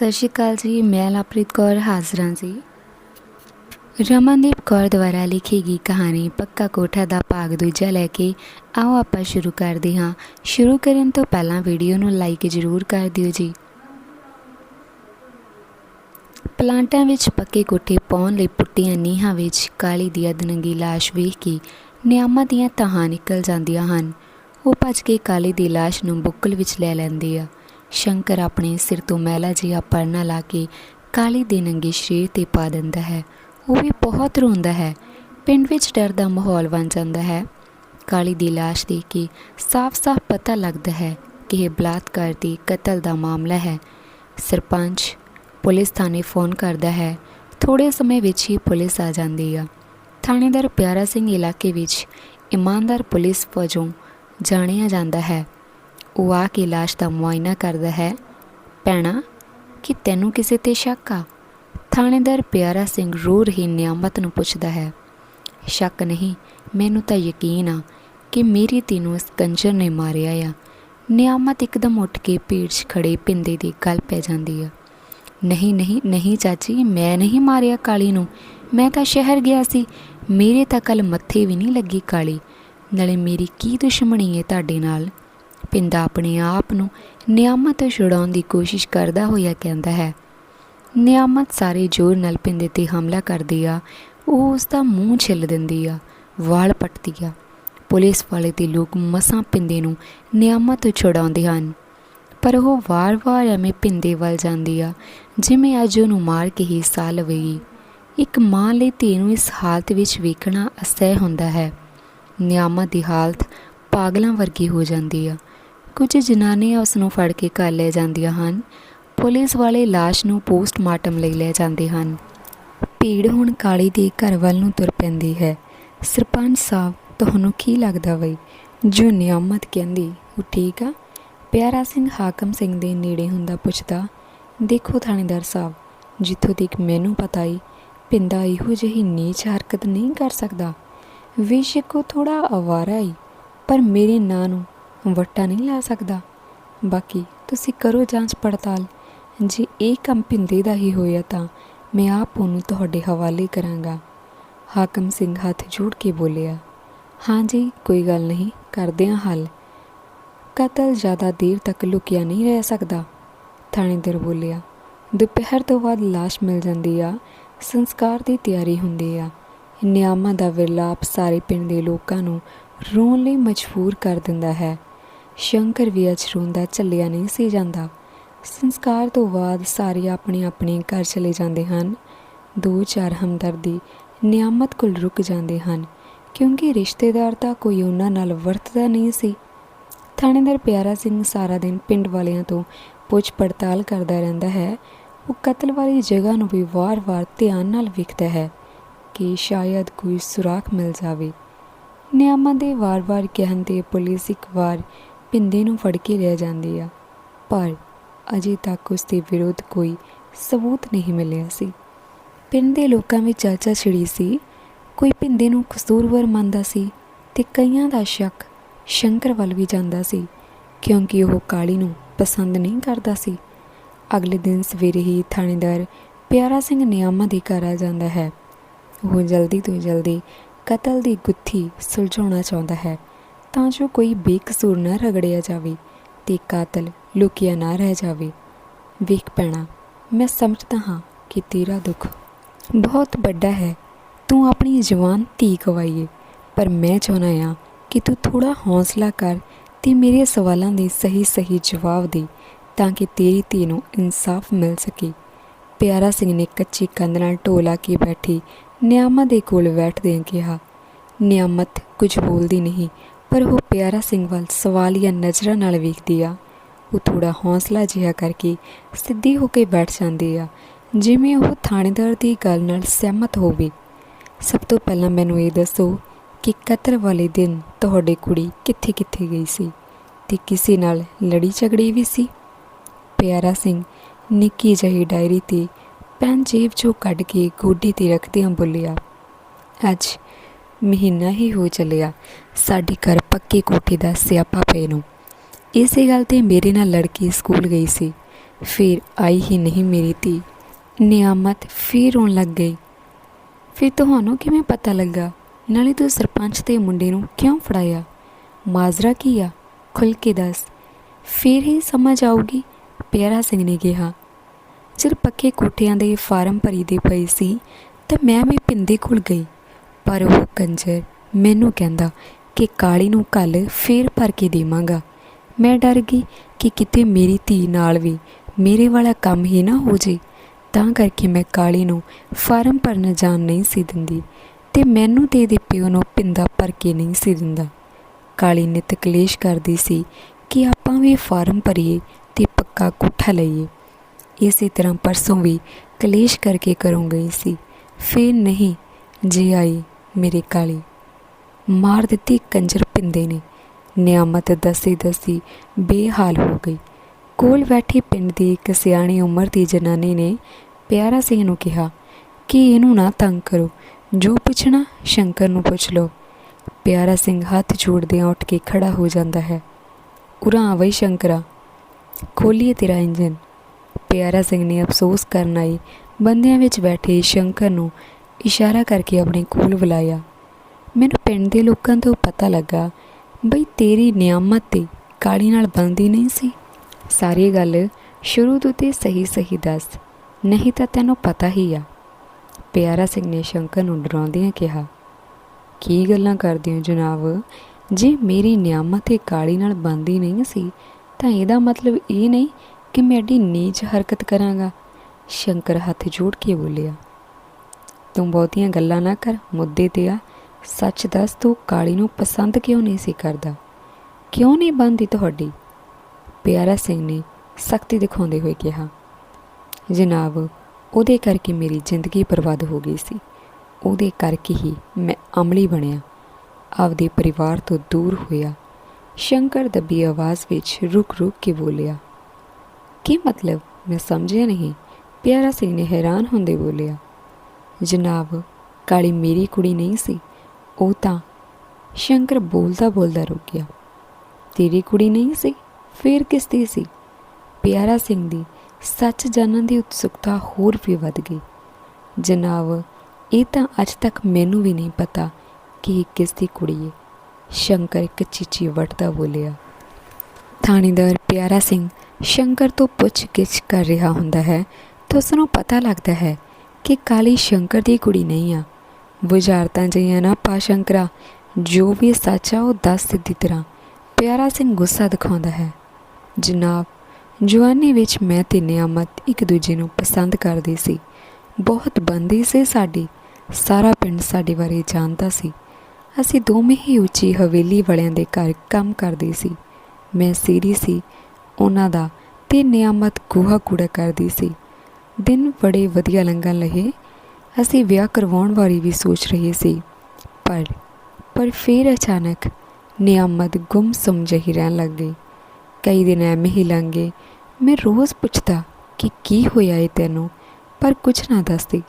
ਸਤਿ ਸ਼੍ਰੀ ਅਕਾਲ ਜੀ, ਮੈਂ ਲਵਪ੍ਰੀਤ ਕੌਰ ਹਾਜ਼ਰਾਂ ਜੀ। ਰਮਨਦੀਪ ਕੌਰ ਦੁਆਰਾ ਲਿਖੀ ਗਈ ਕਹਾਣੀ ਪੱਕਾ ਕੋਠਾ ਦਾ ਭਾਗ ਦੂਜਾ ਲੈ ਕੇ ਆਓ ਆਪਾਂ ਸ਼ੁਰੂ ਕਰਦੇ ਹਾਂ। ਸ਼ੁਰੂ ਕਰਨ ਤੋਂ ਪਹਿਲਾਂ ਵੀਡੀਓ ਨੂੰ ਲਾਈਕ ਜ਼ਰੂਰ ਕਰ ਦਿਓ ਜੀ। ਪਲਾਂਟਾਂ ਵਿੱਚ ਪੱਕੇ ਕੋਠੇ ਪਾਉਣ ਲਈ ਪੁੱਟੀਆਂ ਨੀਹਾਂ ਵਿੱਚ ਕਾਲੀ ਦੀ ਅਦਨੰਗੀ ਲਾਸ਼ ਵੇਖ ਕੇ ਨਿਆਮਾਂ ਦੀਆਂ ਤਾਹਾਂ ਨਿਕਲ ਜਾਂਦੀਆਂ ਹਨ। ਉਹ ਭੱਜ ਕੇ ਕਾਲੀ ਦੀ ਲਾਸ਼ ਨੂੰ ਬੁੱਕਲ ਵਿੱਚ ਲੈ ਲੈਂਦੇ ਆ। ਸ਼ੰਕਰ ਆਪਣੇ ਸਿਰ ਤੋਂ ਮੈਲਾ ਜਿਹਾ ਪਰਨਾ ਲਾ ਕੇ ਕਾਲੀ ਦੇ ਨੰਗੇ ਸਰੀਰ ਤੇ ਪਾ ਦਿੰਦਾ ਹੈ। ਉਹ ਵੀ ਬਹੁਤ ਰੋਂਦਾ ਹੈ। ਪਿੰਡ ਵਿੱਚ ਡਰ ਦਾ ਮਾਹੌਲ ਬਣ ਜਾਂਦਾ ਹੈ। ਕਾਲੀ ਦੀ ਲਾਸ਼ ਦੇਖ ਕੇ ਸਾਫ਼-ਸਾਫ਼ ਪਤਾ ਲੱਗਦਾ ਹੈ ਕਿ ਇਹ ਬਲਾਤਕਾਰ ਦੀ ਕਤਲ ਦਾ ਮਾਮਲਾ ਹੈ। ਸਰਪੰਚ, ਪੁਲਿਸ ਥਾਣੇ ਫੋਨ ਕਰਦਾ ਹੈ। ਥੋੜੇ ਸਮੇਂ ਵਿੱਚ ਹੀ ਪੁਲਿਸ ਆ ਜਾਂਦੀ ਆ। ਥਾਣੇਦਾਰ ਪਿਆਰਾ ਸਿੰਘ ਇਲਾਕੇ ਵਿੱਚ ਇਮਾਨਦਾਰ ਪੁਲਿਸ ਵਜੋਂ ਜਾਣਿਆ ਜਾਂਦਾ ਹੈ। ਉਹ ਆ ਕੇ ਲਾਸ਼ ਦਾ ਮੁਆਇਨਾ ਕਰਦਾ ਹੈ। ਭੈਣਾ, ਕਿ ਤੈਨੂੰ ਕਿਸੇ ਤੇ ਸ਼ੱਕ ਆ? ਥਾਣੇਦਾਰ ਪਿਆਰਾ ਸਿੰਘ ਰੋ ਰਹੀ ਨਿਆਮਤ ਨੂੰ ਪੁੱਛਦਾ ਹੈ। ਸ਼ੱਕ ਨਹੀਂ, ਮੈਨੂੰ ਤਾਂ ਯਕੀਨ ਆ ਕਿ ਮੇਰੀ ਧੀ ਨੂੰ ਇਸ ਕੰਜਰ ਨੇ ਮਾਰਿਆ ਆ। ਨਿਆਮਤ ਇੱਕਦਮ ਉੱਠ ਕੇ ਭੀੜ 'ਚ ਖੜੇ ਪਿੰਦੇ ਦੀ ਗੱਲ ਪੈ ਜਾਂਦੀ ਆ। ਨਹੀਂ ਨਹੀਂ ਨਹੀਂ ਚਾਚੀ, ਮੈਂ ਨਹੀਂ ਮਾਰਿਆ ਕਾਲੀ ਨੂੰ। ਮੈਂ ਤਾਂ ਸ਼ਹਿਰ ਗਿਆ ਸੀ। ਮੇਰੇ ਤਾਂ ਕੱਲ ਮੱਥੇ ਵੀ ਨਹੀਂ ਲੱਗੀ ਕਾਲੀ। ਨਾਲੇ ਮੇਰੀ ਕੀ ਦੁਸ਼ਮਣੀ ਹੈ ਤੁਹਾਡੇ ਨਾਲ? ਪਿੰਦਾ ਆਪਣੇ ਆਪ ਨੂੰ ਨਿਆਮਤ ਤੋਂ ਛੁਡਾਉਣ ਦੀ ਕੋਸ਼ਿਸ਼ ਕਰਦਾ ਹੋਇਆ ਕਹਿੰਦਾ ਹੈ। ਨਿਆਮਤ ਸਾਰੇ ਜ਼ੋਰ ਨਾਲ ਪਿੰਦੇ ਤੇ ਹਮਲਾ ਕਰਦੀ ਆ। ਉਹ ਉਸ ਦਾ ਮੂੰਹ ਛਿੱਲ ਦਿੰਦੀ ਆ, ਵਾਲ ਪੱਟਦੀ ਆ। ਪੁਲਿਸ ਵਾਲੇ ਤੇ ਲੋਕ ਮਸਾਂ ਪਿੰਦੇ ਨੂੰ ਨਿਆਮਤ ਤੋਂ ਛੁਡਾਉਂਦੇ ਹਨ। ਪਰ ਉਹ ਵਾਰ-ਵਾਰ ਐਵੇਂ ਪਿੰਦੇ ਵੱਲ ਜਾਂਦੀ ਆ, ਜਿਵੇਂ ਅੱਜ ਉਹਨੂੰ ਮਾਰ ਕੇ ਹੀ ਸਾਹ ਲਵੇਗੀ। ਇੱਕ ਮਾਂ ਲਈ ਧੀ ਨੂੰ ਇਸ ਹਾਲਤ ਵਿੱਚ ਵੇਖਣਾ ਅਸਹਿ ਹੁੰਦਾ ਹੈ। ਨਿਆਮਤ ਦੀ ਹਾਲਤ ਪਾਗਲਾਂ ਵਰਗੀ ਹੋ ਜਾਂਦੀ ਆ। ਕੁਝ ਜਨਾਨੀਆਂ ਉਸ ਨੂੰ ਫੜ ਕੇ ਘਰ ਲੈ ਜਾਂਦੀਆਂ ਹਨ। ਪੁਲਿਸ ਵਾਲੇ ਲਾਸ਼ ਨੂੰ ਪੋਸਟਮਾਰਟਮ ਲਈ ਲੈ ਜਾਂਦੇ ਹਨ। ਭੀੜ ਹੁਣ ਕਾਲੀ ਦੇ ਘਰ ਵੱਲ ਨੂੰ ਤੁਰ ਪੈਂਦੀ ਹੈ। ਸਰਪੰਚ ਸਾਹਿਬ, ਤੁਹਾਨੂੰ ਕੀ ਲੱਗਦਾ ਬਈ? ਜੋ ਨਿਆਮਤ ਕਹਿੰਦੀ, ਉਹ ਠੀਕ ਆ? ਪਿਆਰਾ ਸਿੰਘ ਹਾਕਮ ਸਿੰਘ ਦੇ ਨੇੜੇ ਹੁੰਦਾ ਪੁੱਛਦਾ, ਦੇਖੋ ਥਾਣੇਦਾਰ ਸਾਹਿਬ, ਜਿੱਥੋਂ ਤੱਕ ਮੈਨੂੰ ਪਤਾ ਈ ਪਿੰਦਾ ਇਹੋ ਜਿਹੀ ਨੀਚ ਹਰਕਤ ਨਹੀਂ ਕਰ ਸਕਦਾ। ਬੇਸ਼ੱਕ ਉਹ ਥੋੜਾ ਅਵਾਰਾ ਈ, ਪਰ ਮੇਰੇ ਨਾਂ ਨੂੰ ਵੱਟਾ ਨਹੀਂ ਲਾ ਸਕਦਾ। ਬਾਕੀ ਤੁਸੀਂ ਕਰੋ ਜਾਂਚ ਪੜਤਾਲ। ਜੇ ਇਹ ਕੰਮ ਪਿੰਦੇ ਦਾ ਹੀ ਹੋਇਆ ਤਾਂ ਮੈਂ ਆਪ ਉਹਨੂੰ ਤੁਹਾਡੇ ਹਵਾਲੇ ਕਰਾਂਗਾ। ਹਾਕਮ ਸਿੰਘ ਹੱਥ ਜੋੜ ਕੇ ਬੋਲਿਆ, ਹਾਂ ਜੀ, ਕੋਈ ਗੱਲ ਨਹੀਂ, ਕਰਦੇ ਹਾਂ ਹੱਲ। ਕਤਲ ਜ਼ਿਆਦਾ ਦੇਰ ਤੱਕ ਲੁਕਿਆ ਨਹੀਂ ਰਹਿ ਸਕਦਾ। ਥਾਣੇਦਾਰ ਬੋਲਿਆ, ਦੁਪਹਿਰ ਤੋਂ ਬਾਅਦ ਲਾਸ਼ ਮਿਲ ਜਾਂਦੀ ਆ, ਸੰਸਕਾਰ ਦੀ ਤਿਆਰੀ ਹੁੰਦੀ ਆ। ਨਿਆਮਾਂ ਦਾ ਵਿਰਲਾਪ ਸਾਰੇ ਪਿੰਡ ਦੇ ਲੋਕਾਂ ਨੂੰ ਰੋਣ ਲਈ ਮਜਬੂਰ ਕਰ ਦਿੰਦਾ ਹੈ। ਸ਼ੰਕਰ ਵੀ ਅੱਜ ਰੋਂਦਾ ਚੱਲਿਆ ਨਹੀਂ ਸੀ ਜਾਂਦਾ। ਸੰਸਕਾਰ ਤੋਂ ਬਾਅਦ ਸਾਰੇ ਆਪਣੇ ਆਪਣੇ ਘਰ ਚਲੇ ਜਾਂਦੇ ਹਨ। ਦੋ ਚਾਰ ਹਮਦਰਦੀ ਨਿਆਮਤ ਕੋਲ ਰੁਕ ਜਾਂਦੇ ਹਨ, ਕਿਉਂਕਿ ਰਿਸ਼ਤੇਦਾਰ ਤਾਂ ਕੋਈ ਉਹਨਾਂ ਨਾਲ ਵਰਤਦਾ ਨਹੀਂ ਸੀ। ਥਾਣੇਦਾਰ ਪਿਆਰਾ ਸਿੰਘ ਸਾਰਾ ਦਿਨ ਪਿੰਡ ਵਾਲਿਆਂ ਤੋਂ ਪੁੱਛ ਪੜਤਾਲ ਕਰਦਾ ਰਹਿੰਦਾ ਹੈ। ਉਹ ਕਤਲ ਵਾਲੀ ਜਗ੍ਹਾ ਨੂੰ ਵੀ ਵਾਰ-ਵਾਰ ਧਿਆਨ ਨਾਲ ਵੇਖਦਾ ਹੈ ਕਿ ਸ਼ਾਇਦ ਕੋਈ ਸੁਰਾਖ ਮਿਲ ਜਾਵੇ। ਨਿਆਮਾਂ ਦੇ ਵਾਰ-ਵਾਰ ਕਹਿਣ ਤੇ ਪੁਲਿਸ ਇੱਕ ਵਾਰ ਪਿੰਦੇ ਨੂੰ ਫੜ ਕੇ ਲੈ ਜਾਂਦੀ ਆ। ਪਰ ਅਜੇ ਤੱਕ ਉਸ ਦੇ ਵਿਰੁੱਧ ਕੋਈ ਸਬੂਤ ਨਹੀਂ ਮਿਲਿਆ ਸੀ। ਪਿੰਡ ਦੇ ਲੋਕਾਂ ਵਿੱਚ ਚਰਚਾ ਛਿੜੀ ਸੀ। ਕੋਈ ਪਿੰਦੇ ਨੂੰ ਕਸੂਰਵਾਰ ਮੰਨਦਾ ਸੀ ਤੇ ਕਈਆਂ ਦਾ ਸ਼ੱਕ ਸ਼ੰਕਰ ਵੱਲ ਵੀ ਜਾਂਦਾ ਸੀ, ਕਿਉਂਕਿ ਉਹ ਕਾਲੀ ਨੂੰ ਪਸੰਦ ਨਹੀਂ ਕਰਦਾ ਸੀ। ਅਗਲੇ ਦਿਨ ਸਵੇਰੇ ਹੀ ਥਾਣੇਦਾਰ ਪਿਆਰਾ ਸਿੰਘ ਨਿਆਮਾ ਦੇ ਘਰ ਆ ਜਾਂਦਾ ਹੈ। ਉਹ ਜਲਦੀ ਤੋਂ ਜਲਦੀ ਕਤਲ ਦੀ ਗੁੱਥੀ ਸੁਲਝਾਉਣਾ ਚਾਹੁੰਦਾ ਹੈ। ਤਾਂ ਜੋ ਕੋਈ ਬੇਕਸੂਰ ਨਾ ਰਗੜਿਆ ਜਾਵੇ ਤੇ ਕਾਤਲ ਲੁਕਿਆ ਨਾ ਰਹਿ ਜਾਵੇ। ਵੇਖ ਪੈਣਾ ਮੈਂ ਸਮਝਦਾ ਹਾਂ ਕਿ ਤੇਰਾ ਦੁੱਖ ਬਹੁਤ ਵੱਡਾ ਹੈ। ਤੂੰ ਆਪਣੀ ਜਵਾਨ ਧੀ ਗਵਾਈਏ, ਪਰ ਮੈਂ ਚਾਹੁੰਦਾ ਹਾਂ ਕਿ ਤੂੰ ਥੋੜਾ ਹੌਸਲਾ ਕਰ ਤੇ ਮੇਰੇ ਸਵਾਲਾਂ ਦੇ ਸਹੀ ਸਹੀ ਜਵਾਬ ਦੇ ਤਾਂ ਕਿ ਤੇਰੀ ਧੀ ਨੂੰ ਇਨਸਾਫ ਮਿਲ ਸਕੇ। ਪਿਆਰਾ ਸਿੰਘ ਨੇ ਕੱਚੀ ਕੰਧ ਨਾਲ ਢੋਲਾ ਕੇ ਬੈਠੀ ਨਿਆਮਤ ਦੇ ਕੋਲ ਬੈਠਦਿਆਂ ਕਿਹਾ, ਨਿਆਮਤ, ਕੁਝ ਬੋਲਦੀ ਨਹੀਂ। ਪਰ ਉਹ ਪਿਆਰਾ ਸਿੰਘ ਵੱਲ ਸਵਾਲੀਆ ਨਜ਼ਰਾਂ ਨਾਲ ਵੇਖਦੀ ਆ। ਉਹ ਥੋੜਾ ਹੌਸਲਾ ਜਿਹਾ ਕਰਕੇ ਸਿੱਧੀ ਹੋ ਕੇ ਬੈਠ ਜਾਂਦੀ ਆ, ਜਿਵੇਂ ਉਹ ਥਾਣੇਦਾਰ ਦੀ ਗੱਲ ਨਾਲ ਸਹਿਮਤ ਹੋਵੇ। ਸਭ ਤੋਂ ਪਹਿਲਾਂ ਮੈਨੂੰ ਇਹ ਦੱਸੋ ਕਿ ਕਤਰ ਵਾਲੇ ਦਿਨ ਤੁਹਾਡੇ ਕੁੜੀ ਕਿੱਥੇ ਕਿੱਥੇ ਗਈ ਸੀ ਤੇ ਕਿਸੇ ਨਾਲ ਲੜੀ ਝਗੜੀ ਵੀ ਸੀ? ਪਿਆਰਾ ਸਿੰਘ ਨਿੱਕੀ ਜਿਹੀ ਡਾਇਰੀ ਤੇ ਪੈਨ ਜੇਬ ਚੋਂ ਕੱਢ ਕੇ ਗੋਡੇ ਤੇ ਰੱਖਦਿਆਂ ਬੋਲਿਆ, ਅੱਜ ਮਹੀਨਾ ਹੀ ਹੋ ਚੱਲਿਆ। ਸਾਡੇ ਘਰ ਪੱਕੇ ਕੋਠੇ ਦਾ ਸਿਆਪਾ ਪਏ ਨੂੰ। ਇਸੇ ਗੱਲ ਤੇ ਮੇਰੇ ਨਾਲ ਲੜਕੀ ਸਕੂਲ ਗਈ ਸੀ। ਫਿਰ ਆਈ ਹੀ ਨਹੀਂ ਮੇਰੀ ਧੀ। ਨਿਆਮਤ ਫਿਰ ਰੋਣ ਲੱਗ ਗਈ। ਫਿਰ ਤੁਹਾਨੂੰ ਕਿਵੇਂ ਪਤਾ ਲੱਗਾ? ਨਾਲੇ ਤੂੰ ਸਰਪੰਚ ਦੇ ਮੁੰਡੇ ਨੂੰ ਕਿਉਂ ਫੜਾਇਆ? ਮਾਜ਼ਰਾ ਕੀ ਆ? ਖੁੱਲ ਕੇ ਦੱਸ। ਫਿਰ ਹੀ ਸਮਝ ਆਊਗੀ, ਪਿਆਰਾ ਸਿੰਘ ਨੇ ਕਿਹਾ। ਜਦ ਪੱਕੇ ਕੋਠਿਆਂ ਦੇ ਫਾਰਮ ਭਰੀ ਦੇ ਪਏ ਸੀ, ਤਾਂ ਮੈਂ ਵੀ ਪਿੰਦੇ ਕੋਲ ਗਈ। ਪਰ ਉਹ ਕੰਜਰ ਮੈਨੂੰ ਕਹਿੰਦਾ ਕਿ ਕਾਲੀ ਨੂੰ ਕੱਲ ਫੇਰ ਭਰ ਕੇ ਦੇਵਾਂਗਾ। ਮੈਂ ਡਰ ਗਈ ਕਿ ਕਿਤੇ ਮੇਰੀ ਧੀ ਨਾਲ ਵੀ ਮੇਰੇ ਵਾਲਾ ਕੰਮ ਹੀ ਨਾ ਹੋ ਜੇ। ਤਾਂ ਕਰਕੇ ਮੈਂ ਕਾਲੀ ਨੂੰ ਫਾਰਮ ਭਰਨ ਜਾਣ ਨਹੀਂ ਸੀ ਦਿੰਦੀ ਤੇ ਮੈਨੂੰ ਤੇ ਇਹਦੇ ਪਿਓ ਨੂੰ ਪਿੰਦਾ ਭਰ ਕੇ ਨਹੀਂ ਸੀ ਦਿੰਦਾ। ਕਾਲੀ ਨੇ ਤਕਲੇਸ਼ ਕਰਦੀ ਸੀ ਕਿ ਆਪਾਂ ਵੀ ਫਾਰਮ ਭਰੀਏ ਤੇ ਪੱਕਾ ਕੋਠਾ ਲਈਏ। ਇਸੇ ਤਰ੍ਹਾਂ ਪਰਸੋਂ ਵੀ ਕਲੇਸ਼ ਕਰਕੇ ਕਰੂੰ ਗਈ ਸੀ। ਫੇਰ ਨਹੀਂ, ਜੇ ਆਈ ਮੇਰੇ ਕਾਲੀ। ਮਾਰ ਦਿੱਤੀ ਕੰਜਰ ਪਿੰਦੇ ਨੇ। ਨਿਆਮਤ ਦਸੀ ਦਸੀ ਬੇਹਾਲ ਹੋ ਗਈ। ਕੋਲ ਬੈਠੀ ਪਿੰਡ ਦੀ ਇੱਕ ਸਿਆਣੀ ਉਮਰ ਦੀ ਜਨਾਨੀ ਨੇ ਪਿਆਰਾ ਸਿੰਘ ਨੂੰ ਕਿਹਾ, ਕਿ ਇਹਨੂੰ ਨਾ ਤੰਗ ਕਰੋ। ਜੋ ਪੁੱਛਣਾ, ਸ਼ੰਕਰ ਨੂੰ ਪੁੱਛ ਲਓ ਪਿਆਰਾ ਸਿੰਘ ਹੱਥ ਜੋੜਦਿਆਂ ਉੱਠ ਕੇ ਖੜਾ ਹੋ ਜਾਂਦਾ ਹੈ। ਉਰਾ ਆਵਈ ਸ਼ੰਕਰਾ। ਖੋਲੀਏ ਤੇਰਾ ਇੰਜਨ ਪਿਆਰਾ ਸਿੰਘ ਨੇ ਅਫਸੋਸ ਕਰਨ ਆਈ। ਬੰਦਿਆਂ ਵਿੱਚ ਬੈਠੇ ਸ਼ੰਕਰ ਨੂੰ ਇਸ਼ਾਰਾ ਕਰਕੇ ਆਪਣੇ ਕੋਲ ਬੁਲਾਇਆ। ਮੈਨੂੰ ਪਿੰਡ ਦੇ ਲੋਕਾਂ ਤੋਂ ਪਤਾ ਲੱਗਾ, ਬਈ ਤੇਰੀ ਨਿਆਮਤ ਤੇ ਕਾਲੀ ਨਾਲ ਬੰਦੀ ਨਹੀਂ ਸੀ। ਸਾਰੀ ਗੱਲ ਸ਼ੁਰੂ ਤੋਂ ਤੇ ਸਹੀ ਸਹੀ ਦੱਸ, ਨਹੀਂ ਤਾਂ ਤੈਨੂੰ ਪਤਾ ਹੀ ਆ। ਪਿਆਰਾ ਸਿੰਘ ਨੇ ਸ਼ੰਕਰ ਨੂੰ ਡਰਾਉਂਦਿਆਂ ਕਿਹਾ, ਕੀ ਗੱਲਾਂ ਕਰਦੇ ਹੋ ਜਨਾਬ? ਜੇ ਮੇਰੀ ਨਿਆਮਤ ਤੇ ਕਾਲੀ ਨਾਲ ਬੰਦੀ ਨਹੀਂ ਸੀ, ਤਾਂ ਇਹਦਾ ਮਤਲਬ ਇਹ ਨਹੀਂ ਕਿ ਮੈਂ ਐਡੀ ਨੀਚ ਹਰਕਤ ਕਰਾਂਗਾ। ਸ਼ੰਕਰ ਹੱਥ ਜੋੜ ਕੇ ਬੋਲਿਆ ਤੂੰ ਬਹੁਤੀਆਂ ਗੱਲਾਂ ਨਾ ਕਰ, ਮੁੱਦੇ ਤੇ ਆ। ਸੱਚ ਦੱਸ, ਤੂੰ ਕਾਲੀ ਨੂੰ ਪਸੰਦ ਕਿਉਂ ਨਹੀਂ ਸੀ ਕਰਦਾ? ਕਿਉਂ ਨਹੀਂ ਬੰਦੀ ਤੁਹਾਡੀ? ਪਿਆਰਾ ਸਿੰਘ ਨੇ ਸਖਤੀ ਦਿਖਾਉਂਦੇ ਹੋਏ ਕਿਹਾ, ਜਨਾਬ, ਉਹਦੇ ਕਰਕੇ ਮੇਰੀ ਜ਼ਿੰਦਗੀ ਬਰਬਾਦ ਹੋ ਗਈ ਸੀ। ਉਹਦੇ ਕਰਕੇ ਹੀ ਮੈਂ ਅਮਲੀ ਬਣਿਆ। ਆਪਦੇ ਪਰਿਵਾਰ ਤੋਂ ਦੂਰ ਹੋਇਆ। ਸ਼ੰਕਰ ਦੱਬੀ ਆਵਾਜ਼ ਵਿੱਚ ਰੁਕ ਰੁਕ ਕੇ ਬੋਲਿਆ, ਕੀ ਮਤਲਬ? ਮੈਂ ਸਮਝਿਆ ਨਹੀਂ। ਪਿਆਰਾ ਸਿੰਘ ਨੇ ਹੈਰਾਨ ਹੁੰਦੇ ਬੋਲਿਆ ਜਨਾਬ, ਕਾਲੀ ਮੇਰੀ ਕੁੜੀ ਨਹੀਂ ਸੀ। ਉਹ ਤਾਂ ਸ਼ੰਕਰ ਬੋਲਦਾ ਬੋਲਦਾ ਰੁਕ ਗਿਆ। ਤੇਰੀ ਕੁੜੀ ਨਹੀਂ ਸੀ, ਫੇਰ ਕਿਸ ਦੀ ਸੀ? ਪਿਆਰਾ ਸਿੰਘ ਦੀ ਸੱਚ ਜਾਣਨ ਦੀ ਉਤਸੁਕਤਾ ਹੋਰ ਵੀ ਵੱਧ ਗਈ। ਜਨਾਬ, ਇਹ ਤਾਂ ਅੱਜ ਤੱਕ ਮੈਨੂੰ ਵੀ ਨਹੀਂ ਪਤਾ ਕਿ ਇਹ ਕਿਸ ਦੀ ਕੁੜੀ ਹੈ ਸ਼ੰਕਰ ਇੱਕ ਚੀਚੀ ਵਟਦਾ ਬੋਲਿਆ। ਥਾਣੇਦਾਰ ਪਿਆਰਾ ਸਿੰਘ ਸ਼ੰਕਰ ਤੋਂ ਪੁੱਛ-ਗਿੱਛ ਕਰ ਰਿਹਾ ਹੁੰਦਾ ਹੈ, ਤਾਂ ਉਸ ਨੂੰ ਪਤਾ ਲੱਗਦਾ ਹੈ ਕਿ ਕਾਲੀ ਸ਼ੰਕਰ ਦੀ ਕੁੜੀ ਨਹੀਂ ਆ। ਬੁਝਾਰਤਾਂ ਜਿਹੀਆਂ ਨਾ ਪਾ ਸ਼ੰਕਰਾ, ਜੋ ਵੀ ਸੱਚ ਆ ਉਹ ਦੱਸ ਸਿੱਧੀ ਤਰ੍ਹਾਂ। ਪਿਆਰਾ ਸਿੰਘ ਗੁੱਸਾ ਦਿਖਾਉਂਦਾ ਹੈ। ਜਨਾਬ, ਜਵਾਨੀ ਵਿੱਚ ਮੈਂ ਤੇ ਨਿਆਮਤ ਇੱਕ ਦੂਜੇ ਨੂੰ ਪਸੰਦ ਕਰਦੇ ਸੀ। ਬਹੁਤ ਬੰਦੀ ਸੀ ਸਾਡੀ। ਸਾਰਾ ਪਿੰਡ ਸਾਡੇ ਬਾਰੇ ਜਾਣਦਾ ਸੀ। ਅਸੀਂ ਦੋਵੇਂ ਹੀ ਉੱਚੀ ਹਵੇਲੀ ਵਾਲਿਆਂ ਦੇ ਘਰ ਕੰਮ ਕਰਦੇ ਸੀ। ਮੈਂ ਸੀਰੀ ਸੀ, ਉਹਨਾਂ ਦਾ ਤੇ ਨਿਆਮਤ ਗੋਹਾ ਕੂੜਾ ਕਰਦੀ ਸੀ। ਦਿਨ ਬੜੇ ਵਧੀਆ ਲੰਘਣ ਲਏ ਅਸੀਂ ਵਿਆਹ ਕਰਵਾਉਣ ਬਾਰੇ ਵੀ ਸੋਚ ਰਹੇ ਸੀ। ਪਰ ਪਰ ਫਿਰ ਅਚਾਨਕ ਨਿਆਮਤ ਗੁੰਮਸੁਮ ਜਿਹੀ ਰਹਿਣ ਲੱਗ ਗਈ। ਕਈ ਦਿਨ ਐਵੇਂ ਹੀ ਲੰਘ ਗਏ। ਮੈਂ ਰੋਜ਼ ਪੁੱਛਦਾ ਕਿ ਕੀ ਹੋਇਆ ਏ ਤੈਨੂੰ, ਪਰ ਕੁਝ ਨਾ ਦੱਸਦੀ।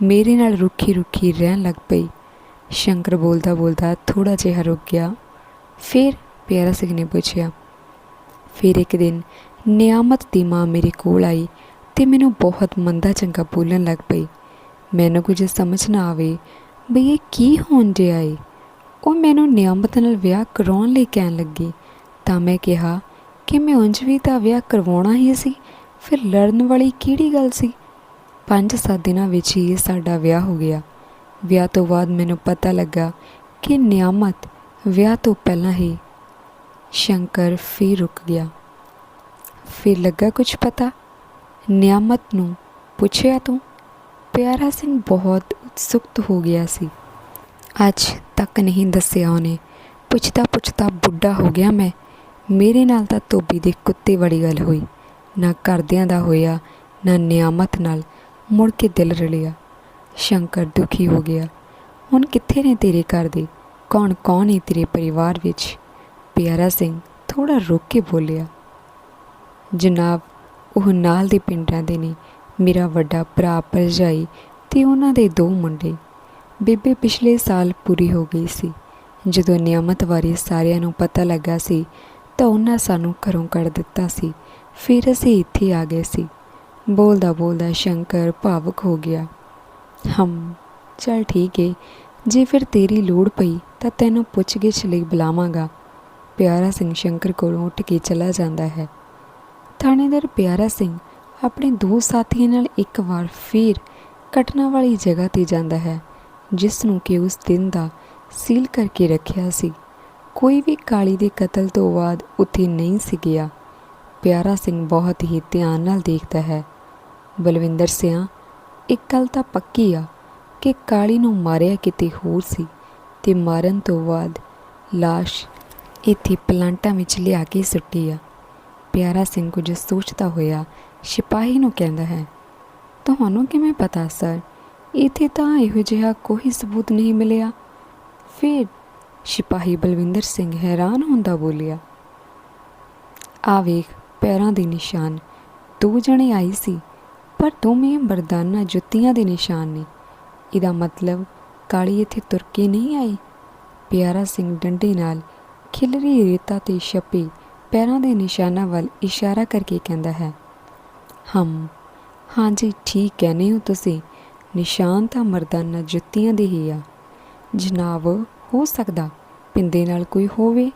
ਮੇਰੇ ਨਾਲ ਰੁੱਖੀ ਰੁੱਖੀ ਰਹਿਣ ਲੱਗ ਪਈ। ਸ਼ੰਕਰ ਬੋਲਦਾ ਬੋਲਦਾ ਥੋੜਾ ਜਿਹਾ ਰੁਕ ਗਿਆ। ਫਿਰ ਪਿਆਰਾ ਸਿੰਘ ਨੇ ਪੁੱਛਿਆ, ਫਿਰ ਇੱਕ ਦਿਨ ਨਿਆਮਤ ਦੀ ਮਾਂ ਮੇਰੇ ਕੋਲ ਆਈ। ਤੇ ਮੈਨੂੰ ਬਹੁਤ ਮੰਦਾ ਚੰਗਾ ਬੋਲਣ ਲੱਗ ਪਈ। ਮੈਨੂੰ ਕੁਝ ਸਮਝ ਨਾ ਆਵੇ ਬਈ ਇਹ ਕੀ ਹੋਣ ਜਿਆ ਏ। ਉਹ ਮੈਨੂੰ ਨਿਆਮਤ ਨਾਲ ਵਿਆਹ ਕਰਾਉਣ ਲਈ ਕਹਿਣ ਲੱਗੀ। ਤਾਂ ਮੈਂ ਕਿਹਾ, ਕਿ ਮੈਂ ਉਂਝ ਵੀ ਤਾਂ ਵਿਆਹ ਕਰਵਾਉਣਾ ਹੀ ਸੀ, ਫਿਰ ਲੜਨ ਵਾਲੀ ਕਿਹੜੀ ਗੱਲ ਸੀ? ਪੰਜ ਸੱਤ ਦਿਨਾਂ ਵਿੱਚ ਹੀ ਸਾਡਾ ਵਿਆਹ ਹੋ ਗਿਆ। ਵਿਆਹ ਤੋਂ ਬਾਅਦ ਮੈਨੂੰ ਪਤਾ ਲੱਗਾ ਕਿ ਨਿਆਮਤ ਵਿਆਹ ਤੋਂ ਪਹਿਲਾਂ ਹੀ ਸ਼ੰਕਰ ਫਿਰ ਰੁਕ ਗਿਆ। ਫਿਰ ਲੱਗਾ ਕੁਝ ਪਤਾ? ਨਿਆਮਤ ਨੂੰ ਪੁੱਛਿਆ ਤੂੰ? ਪਿਆਰਾ ਸਿੰਘ ਬਹੁਤ ਉਤਸੁਕਤ ਹੋ ਗਿਆ ਸੀ। ਅੱਜ ਤੱਕ ਨਹੀਂ ਦੱਸਿਆ ਉਹਨੇ। ਪੁੱਛਦਾ ਪੁੱਛਦਾ ਬੁੱਢਾ ਹੋ ਗਿਆ ਮੈਂ। ਮੇਰੇ ਨਾਲ ਤਾਂ ਧੋਬੀ ਦੇ ਕੁੱਤੇ ਵਾਲੀ ਗੱਲ ਹੋਈ। ਨਾ ਕਰਦਿਆਂ ਦਾ ਹੋਇਆ, ਨਾ ਨਿਆਮਤ ਨਾਲ ਮੁੜ ਕੇ ਦਿਲ ਰਲਿਆ। ਸ਼ੰਕਰ ਦੁਖੀ ਹੋ ਗਿਆ। ਹੁਣ ਕਿੱਥੇ ਨੇ ਤੇਰੇ ਘਰ ਦੇ? ਕੌਣ ਕੌਣ ਹੈ ਤੇਰੇ ਪਰਿਵਾਰ ਵਿੱਚ? ਪਿਆਰਾ ਸਿੰਘ ਥੋੜਾ ਰੁਕ ਕੇ ਬੋਲਿਆ, ਜਨਾਬ ਉਹ ਨਾਲ ਦੇ ਪਿੰਡਾਂ ਦੇ ਨੇ। ਮੇਰਾ ਵੱਡਾ ਭਰਾ ਭਰਜਾਈ ਤੇ ਉਹਨਾਂ ਦੇ ਦੋ ਮੁੰਡੇ। ਬੇਬੇ ਪਿਛਲੇ ਸਾਲ ਪੂਰੀ ਹੋ ਗਈ ਸੀ। ਜਦੋਂ ਨਿਆਮਤ ਬਾਰੇ ਸਾਰਿਆਂ ਨੂੰ ਪਤਾ ਲੱਗਾ ਸੀ, ਤਾਂ ਉਹਨਾਂ ਸਾਨੂੰ ਘਰੋਂ ਕੱਢ ਦਿੱਤਾ ਸੀ। ਫਿਰ ਅਸੀਂ ਇੱਥੇ ਆ ਗਏ ਸੀ। ਬੋਲਦਾ ਬੋਲਦਾ ਸ਼ੰਕਰ ਭਾਵੁਕ ਹੋ ਗਿਆ। ਹਮ, ਚਲ ਠੀਕ ਏ। ਜੇ ਫਿਰ ਤੇਰੀ ਲੋੜ ਪਈ, ਤਾਂ ਤੈਨੂੰ ਪੁੱਛਗਿੱਛ ਲਈ ਬੁਲਾਵਾਂਗਾ। ਪਿਆਰਾ ਸਿੰਘ ਸ਼ੰਕਰ ਕੋਲੋਂ ਉੱਠ ਕੇ ਚਲਾ ਜਾਂਦਾ ਹੈ। ਥਾਣੇਦਾਰ ਪਿਆਰਾ ਸਿੰਘ ਆਪਣੇ ਦੋ ਸਾਥੀਆਂ ਨਾਲ ਇੱਕ ਵਾਰ ਫਿਰ ਘਟਨਾ ਵਾਲੀ ਜਗ੍ਹਾ ਤੇ ਜਾਂਦਾ ਹੈ ਜਿਸ ਨੂੰ ਕਿ ਉਸ ਦਿਨ ਦਾ ਸੀਲ ਕਰਕੇ ਰੱਖਿਆ ਸੀ। ਕੋਈ ਵੀ ਕਾਲੀ ਦੇ ਕਤਲ ਤੋਂ ਬਾਅਦ ਉੱਥੇ ਨਹੀਂ ਸੀ ਗਿਆ। ਪਿਆਰਾ ਸਿੰਘ ਬਹੁਤ ਹੀ ਧਿਆਨ ਨਾਲ ਦੇਖਦਾ ਹੈ। ਬਲਵਿੰਦਰ ਸਿਆਂ, ਇੱਕ ਗੱਲ ਤਾਂ ਪੱਕੀ ਆ ਕਿ ਕਾਲੀ ਨੂੰ ਮਾਰਿਆ ਕਿਤੇ ਹੋਰ ਸੀ ਤੇ ਮਾਰਨ ਤੋਂ ਬਾਅਦ ਲਾਸ਼ ਇੱਥੇ ਪਲਾਂਟਾਂ ਵਿੱਚ ਲਿਆ ਕੇ ਸੁੱਟੀ ਆ। ਪਿਆਰਾ ਸਿੰਘ ਕੁਝ ਸੋਚਦਾ ਹੋਇਆ ਸਿਪਾਹੀ ਨੂੰ ਕਹਿੰਦਾ ਹੈ, ਤੁਹਾਨੂੰ ਕਿਵੇਂ ਪਤਾ, ਸਰ? ਇੱਥੇ ਤਾਂ ਇਹੋ ਜਿਹਾ ਕੋਈ ਸਬੂਤ ਨਹੀਂ ਮਿਲਿਆ। ਫਿਰ ਸਿਪਾਹੀ ਬਲਵਿੰਦਰ ਸਿੰਘ ਹੈਰਾਨ ਹੁੰਦਾ ਬੋਲਿਆ, ਆ ਵੇਖ, ਪੈਰਾਂ ਦੇ ਨਿਸ਼ਾਨ। ਦੋ ਜਣੇ ਆਈ ਸੀ, ਪਰ ਦੋਵੇਂ ਮਰਦਾਨਾ ਜੁੱਤੀਆਂ ਦੇ ਨਿਸ਼ਾਨ ਨੇ। ਇਹਦਾ ਮਤਲਬ ਕਾਲੀ ਇੱਥੇ ਤੁਰ ਕੇ ਨਹੀਂ ਆਈ? ਪਿਆਰਾ ਸਿੰਘ ਡੰਡੇ ਨਾਲ ਖਿਲਰੀ ਰੇਤਾ ਤੇ ਛਪੀ ਪੈਰਾਂ ਦੇ ਨਿਸ਼ਾਨਾਂ ਵੱਲ ਇਸ਼ਾਰਾ ਕਰਕੇ ਕਹਿੰਦਾ ਹੈ, ਹਮ ਹਾਂਜੀ ਠੀਕ ਕਹਿੰਦੇ ਹੋ ਤੁਸੀਂ। ਨਿਸ਼ਾਨ ਤਾਂ ਮਰਦਾਨਾ ਜੁੱਤੀਆਂ ਦੇ ਹੀ ਆ। ਜਨਾਬ, ਹੋ ਸਕਦਾ ਪਿੰਦੇ ਨਾਲ ਕੋਈ ਹੋਵੇ।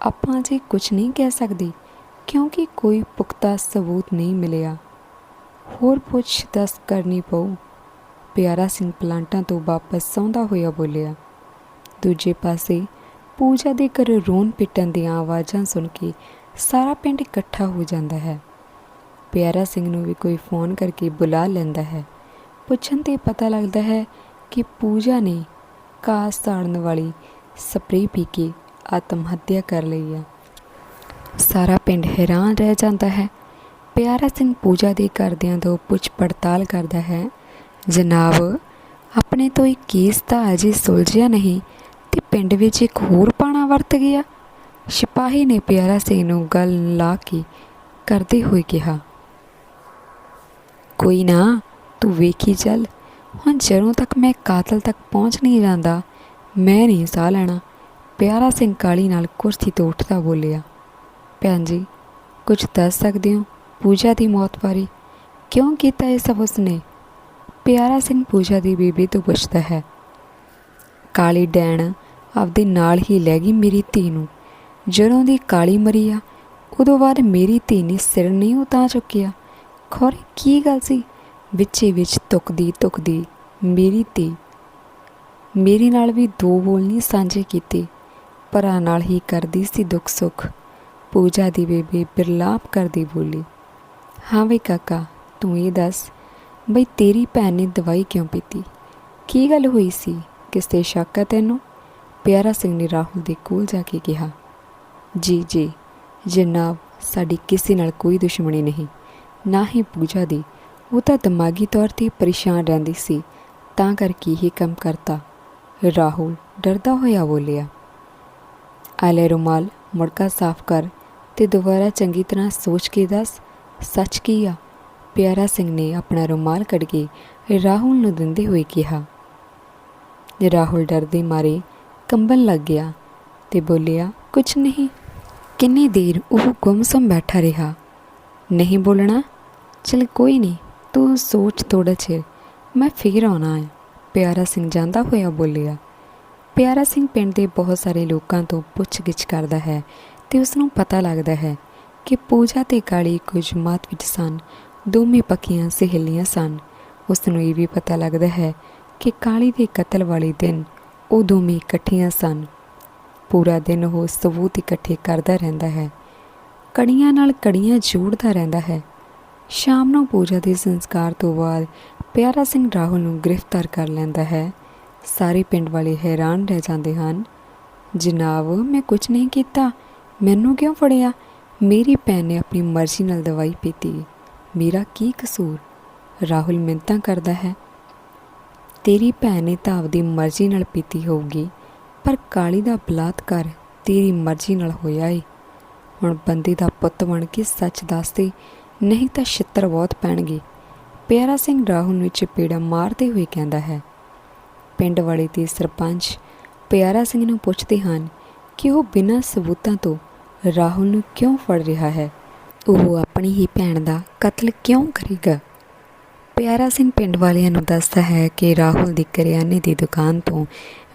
ਆਪਾਂ ਜੀ ਕੁਝ ਨਹੀਂ ਕਹਿ ਸਕਦੇ, ਕਿਉਂਕਿ ਕੋਈ ਪੁਖਤਾ ਸਬੂਤ ਨਹੀਂ ਮਿਲਿਆ। ਹੋਰ ਪੁੱਛ ਦੱਸ ਕਰਨੀ ਪਊ। ਪਿਆਰਾ ਸਿੰਘ ਪਲਾਂਟਾਂ ਤੋਂ ਵਾਪਸ ਸੌਂਦਾ ਹੋਇਆ ਬੋਲਿਆ। ਦੂਜੇ ਪਾਸੇ ਪੂਜਾ ਦੇ ਘਰ ਰੋਣ ਪਿੱਟਣ ਦੀਆਂ ਆਵਾਜ਼ਾਂ ਸੁਣ ਕੇ ਸਾਰਾ ਪਿੰਡ ਇਕੱਠਾ ਹੋ ਜਾਂਦਾ ਹੈ। ਪਿਆਰਾ ਸਿੰਘ ਨੂੰ ਵੀ ਕੋਈ ਫੋਨ ਕਰਕੇ ਬੁਲਾ ਲੈਂਦਾ ਹੈ। ਪੁੱਛਣ ਤੇ ਪਤਾ ਲੱਗਦਾ ਹੈ ਕਿ ਪੂਜਾ ਨੇ ਕਾਸ ਸਾੜਨ ਵਾਲੀ ਸਪਰੇਅ ਪੀ ਕੇ ਆਤਮ ਹੱਤਿਆ ਕਰ ਲਈ ਹੈ। ਸਾਰਾ ਪਿੰਡ ਹੈਰਾਨ ਰਹਿ ਜਾਂਦਾ ਹੈ। ਪਿਆਰਾ ਸਿੰਘ ਪੂਜਾ ਦੇ ਘਰਦਿਆਂ ਤੋਂ ਪੁੱਛ ਪੜਤਾਲ ਕਰਦਾ ਹੈ, ਜਨਾਬ, ਆਪਣੇ ਤੋਂ ਇਹ ਕੇਸ ਤਾਂ ਅਜੇ ਸੁਲਝਿਆ ਨਹੀਂ ਤੇ ਪਿੰਡ ਵਿੱਚ ਇੱਕ ਹੋਰ ਪਾਣਾ ਵਰਤ ਗਿਆ। ਸਿਪਾਹੀ ਨੇ ਪਿਆਰਾ ਸਿੰਘ ਨੂੰ ਗੱਲ ਲਾ ਕੇ ਕਰਦੇ ਹੋਏ ਕਿਹਾ, ਕੋਈ ਨਾ, ਤੂੰ ਵੇਖੀ ਚੱਲ। ਹੁਣ ਜਦੋਂ ਤੱਕ ਮੈਂ ਕਾਤਲ ਤੱਕ ਪਹੁੰਚ ਨਹੀਂ ਜਾਂਦਾ, ਮੈਂ ਨਹੀਂ ਸਾਹ ਲੈਣਾ। ਪਿਆਰਾ ਸਿੰਘ ਕਾਲੀ ਨਾਲ ਕੁਰਸੀ ਤੋਂ ਉੱਠਦਾ ਬੋਲਿਆ, ਭੈਣ ਜੀ, ਕੁਝ ਦੱਸ ਸਕਦੇ ਹੋ ਪੂਜਾ ਦੀ ਮੌਤ ਬਾਰੇ? ਕਿਉਂ ਕੀਤਾ ਇਹ ਸਭ ਉਸਨੇ? ਪਿਆਰਾ ਸਿੰਘ ਪੂਜਾ ਦੀ ਬੀਬੀ ਤੋਂ ਪੁੱਛਦਾ ਹੈ ਕਾਲੀ ਡੈਣ ਆਪਦੇ ਨਾਲ ਹੀ ਲੈ ਗਈ ਮੇਰੀ ਧੀ ਨੂੰ। ਜਦੋਂ ਦੀ ਕਾਲੀ ਮਰੀ ਆ, ਉਦੋਂ ਬਾਅਦ ਮੇਰੀ ਧੀ ਨੇ ਸਿਰ ਨਹੀਂ ਉਤਾਰ ਚੁੱਕਿਆ। ਖੋਰੇ, ਕੀ ਗੱਲ ਸੀ? ਵਿੱਚੇ ਵਿੱਚ ਤੁਕਦੀ ਤੁਕਦੀ ਮੇਰੀ ਧੀ ਮੇਰੇ ਨਾਲ ਵੀ ਦੋ ਬੋਲ ਨਹੀਂ ਸਾਂਝੇ ਕੀਤੇ। ਭਰਾ ਨਾਲ ਹੀ ਕਰਦੀ ਸੀ ਦੁੱਖ ਸੁੱਖ। ਪੂਜਾ ਦੀ ਬੇਬੇ ਬਿਰਲਾਪ ਕਰਦੀ ਬੋਲੀ, ਹਾਂ ਵੀ ਕਾਕਾ, ਤੂੰ ਇਹ ਦੱਸ ਬਈ ਤੇਰੀ ਭੈਣ ਨੇ ਦਵਾਈ ਕਿਉਂ ਪੀਤੀ? ਕੀ ਗੱਲ ਹੋਈ ਸੀ? ਕਿਸ ਤੇ ਸ਼ੱਕ ਹੈ ਤੈਨੂੰ? ਪਿਆਰਾ ਸਿੰਘ ਨੇ ਰਾਹੁਲ ਦੇ ਕੋਲ ਜਾ ਕੇ ਕਿਹਾ, ਜੀ ਜੀ, ਜਨਾਬ, ਸਾਡੀ ਕਿਸੇ ਨਾਲ ਕੋਈ ਦੁਸ਼ਮਣੀ ਨਹੀਂ। ਨਾ ਹੀ ਪੂਜਾ ਦੀ। ਉਹ ਤਾਂ ਦਿਮਾਗੀ ਤੌਰ ਤੇ ਪਰੇਸ਼ਾਨ ਰਹਿੰਦੀ ਸੀ, ਤਾਂ ਕਰਕੇ ਇਹ ਕੰਮ ਕਰਤਾ। ਰਾਹੁਲ ਡਰਦਾ ਹੋਇਆ ਬੋਲਿਆ ਆਲੇ ਰੁਮਾਲ, ਮੁੜਕਾ ਸਾਫ਼ ਕਰ ਤੇ ਦੁਬਾਰਾ ਚੰਗੀ ਤਰ੍ਹਾਂ ਸੋਚ ਕੇ ਦੱਸ, ਸੱਚ ਕੀ ਆ? ਪਿਆਰਾ ਸਿੰਘ ਨੇ ਆਪਣਾ ਰੁਮਾਲ ਕੱਢ ਕੇ ਰਾਹੁਲ ਨੂੰ ਦਿੰਦੇ ਹੋਏ ਕਿਹਾ ਰਾਹੁਲ ਡਰਦੇ ਮਾਰੇ ਕੰਬਣ ਲੱਗ ਗਿਆ ਤੇ ਬੋਲਿਆ ਕੁਝ ਨਹੀਂ। ਕਿੰਨੀ ਦੇਰ ਉਹ ਗੁੰਮਸਮ ਬੈਠਾ ਰਿਹਾ। ਨਹੀਂ ਬੋਲਣਾ? ਚਲ ਕੋਈ ਨਹੀਂ, ਤੂੰ ਸੋਚ ਥੋੜਾ ਚਿਰ। ਮੈਂ ਫੇਰ ਆਉਣਾ ਹੈ ਪਿਆਰਾ ਸਿੰਘ ਜਾਂਦਾ ਹੋਇਆ ਬੋਲਿਆ। ਪਿਆਰਾ ਸਿੰਘ ਪਿੰਡ ਦੇ ਬਹੁਤ ਸਾਰੇ ਲੋਕਾਂ ਤੋਂ ਪੁੱਛਗਿੱਛ ਕਰਦਾ ਹੈ ਤੇ ਉਸ ਨੂੰ ਪਤਾ ਲੱਗਦਾ ਹੈ ਕਿ ਪੂਜਾ ਤੇ ਕਾਲੀ ਕੁਝ ਮਾਤ ਵਿੱਚ ਸਨ, ਦੋਵੇਂ ਪੱਕੀਆਂ ਸਹੇਲੀਆਂ ਸਨ। ਉਸ ਨੂੰ ਇਹ ਵੀ ਪਤਾ ਲੱਗਦਾ ਹੈ ਕਿ ਕਾਲੀ ਦੇ ਕਤਲ ਵਾਲੇ ਦਿਨ ਉਹ ਦੋਵੇਂ ਇਕੱਠੀਆਂ ਸਨ। ਪੂਰਾ ਦਿਨ ਉਹ ਸਬੂਤ ਇਕੱਠੇ ਕਰਦਾ ਰਹਿੰਦਾ ਹੈ। ਕੜੀਆਂ ਨਾਲ ਕੜੀਆਂ ਜੋੜਦਾ ਰਹਿੰਦਾ ਹੈ। ਸ਼ਾਮ ਨੂੰ ਪੂਜਾ ਦੇ ਸੰਸਕਾਰ ਤੋਂ ਬਾਅਦ ਪਿਆਰਾ ਸਿੰਘ ਰਾਹੁਲ ਨੂੰ ਗ੍ਰਿਫਤਾਰ ਕਰ ਲੈਂਦਾ ਹੈ। ਸਾਰੇ ਪਿੰਡ ਵਾਲੇ ਹੈਰਾਨ ਰਹਿ ਜਾਂਦੇ ਹਨ। ਜਨਾਬ, ਮੈਂ ਕੁਝ ਨਹੀਂ ਕੀਤਾ। ਮੈਨੂੰ ਕਿਉਂ ਫੜਿਆ? ਮੇਰੀ ਭੈਣ ਨੇ ਆਪਣੀ ਮਰਜ਼ੀ ਨਾਲ ਦਵਾਈ ਪੀਤੀ। ਮੇਰਾ ਕੀ ਕਸੂਰ? ਰਾਹੁਲ ਮਿੰਤਾਂ ਕਰਦਾ ਹੈ। ਤੇਰੀ ਭੈਣ ਨੇ ਤਾਂ ਆਪਦੀ ਮਰਜ਼ੀ ਨਾਲ ਪੀਤੀ ਹੋਊਗੀ, ਪਰ ਕਾਲੀ ਦਾ ਬਲਾਤਕਾਰ ਤੇਰੀ ਮਰਜ਼ੀ ਨਾਲ ਹੋਇਆ ਏ। ਹੁਣ ਬੰਦੇ ਦਾ ਪੁੱਤ ਬਣ ਕੇ ਸੱਚ ਦੱਸ ਦੇ ਨਹੀਂ ਤਾਂ ਛਿੱਤਰ ਬਹੁਤ ਪੈਣਗੇ। ਪਿਆਰਾ ਸਿੰਘ ਰਾਹੁਲ ਨੂੰ ਚਪੇੜਾ ਮਾਰਦੇ ਹੋਏ ਕਹਿੰਦਾ ਹੈ, ਪਿੰਡ ਵਾਲੇ ਤੇ ਸਰਪੰਚ ਪਿਆਰਾ ਸਿੰਘ ਨੂੰ ਪੁੱਛਦੇ ਹਨ ਕਿ ਉਹ ਬਿਨਾਂ ਸਬੂਤਾਂ ਤੋਂ ਰਾਹੁਲ ਨੂੰ ਕਿਉਂ ਫੜ ਰਿਹਾ ਹੈ? ਉਹ ਆਪਣੀ ਹੀ ਭੈਣ ਦਾ ਕਤਲ ਕਿਉਂ ਕਰੇਗਾ? ਪਿਆਰਾ ਸਿੰਘ ਪਿੰਡ ਵਾਲਿਆਂ ਨੂੰ ਦੱਸਦਾ ਹੈ ਕਿ ਰਾਹੁਲ ਦੀ ਕਰਿਆਨੇ ਦੀ ਦੁਕਾਨ ਤੋਂ